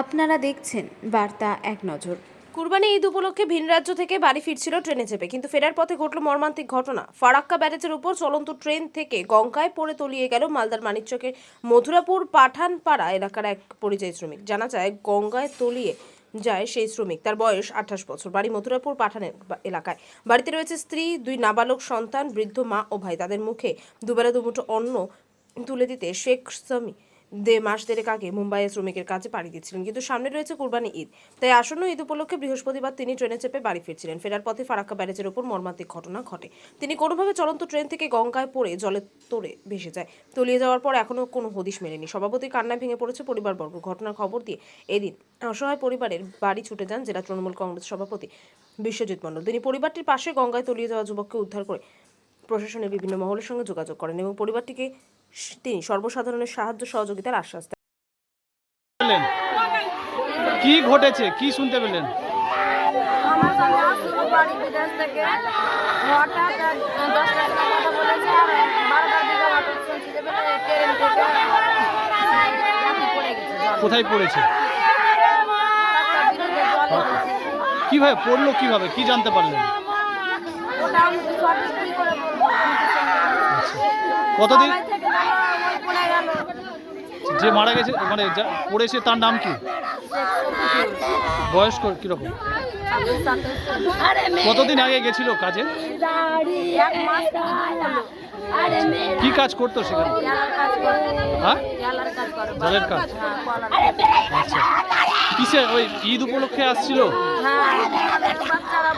আপনারা দেখছেন বার্তা এক নজর। কুরবানি ঈদ উপলক্ষে ভিন রাজ্য থেকে বাড়ি ফিরছিল ট্রেনে চেপে, কিন্তু ফেরার পথে ঘটল মর্মান্তিক ঘটনা। ফারাক্কা ব্যারেজের উপর চলন্ত ট্রেন থেকে গঙ্গায় পড়ে তলিয়ে গেল মালদার মানিকচকের মথুরাপুর পাঠানপাড়া এলাকার এক পরিযায়ী শ্রমিক। জানা যায়, গঙ্গায় তলিয়ে যায় সেই শ্রমিক। তার বয়স আঠাশ বছর। বাড়ি মথুরাপুর পাঠানের এলাকায়। বাড়িতে রয়েছে স্ত্রী, দুই নাবালক সন্তান, বৃদ্ধ মা ও ভাই। তাদের মুখে দুবেলা দুমুঠো অন্ন তুলে দিতে শেখ সামি দে মাস দেড়েক আগে মুম্বাইয়ে শ্রমিকের কাছে পাড়ি দিচ্ছিলেন, কিন্তু সামনে রয়েছে কুরবানি ঈদ। তাই আসন্ন ঈদ উপলক্ষে বৃহস্পতিবার তিনি ট্রেনে চেপে বাড়ি ফিরছিলেন। ফেরার পথে ফারাক্কা ব্যারেজের ওপর মর্মান্তিক ঘটনা ঘটে। তিনি কোনোভাবে চলন্ত ট্রেন থেকে গঙ্গায় পড়ে জলে তোড়ে ভেসে যায়। তলিয়ে যাওয়ার পর এখনও কোনো হদিশ মেলেনি। সভাপতি কান্নায় ভেঙে পড়েছে পরিবারবর্গ। ঘটনার খবর দিয়ে এদিন অসহায় পরিবারের বাড়ি ছুটে যান জেলা তৃণমূল কংগ্রেস সভাপতি বিশ্বজিৎ মণ্ডল। তিনি পরিবারটির পাশে গঙ্গায় তলিয়ে যাওয়া যুবককে উদ্ধার করে প্রশাসনের বিভিন্ন মহলের সঙ্গে যোগাযোগ করেন এবং পরিবারটিকে তিনি সর্বসাধারণের সাহায্য সহযোগিতার আশ্বাস দেন। কি ঘটেছে? কি শুনতে পেলেন? আমার সঙ্গে আসলো বাড়ি বিদেশ থেকে। হঠাৎ এক কথা বলেছে। আর বারোটার দিকে হঠাৎ শুনছি যে ট্রেন থেকে পড়ে গেছে কোথায় পড়েছে। কীভাবে পড়ল কীভাবে? কি জানতে পারলেন? ওটা আমি সঠিক কি করে বলব আমি তো সঙ্গে কতদিন? যে মারা গেছে মানে পড়েছে তার নাম কি? বয়স ক- কীরকম? কতদিন আগে গেছিল কাজে? কি কাজ করতো সেখানে? হ্যাঁ? জলের কাজ। হ্যাঁ। আচ্ছা। কিসে ওই ঈদ উপলক্ষে আসছিল? হ্যাঁ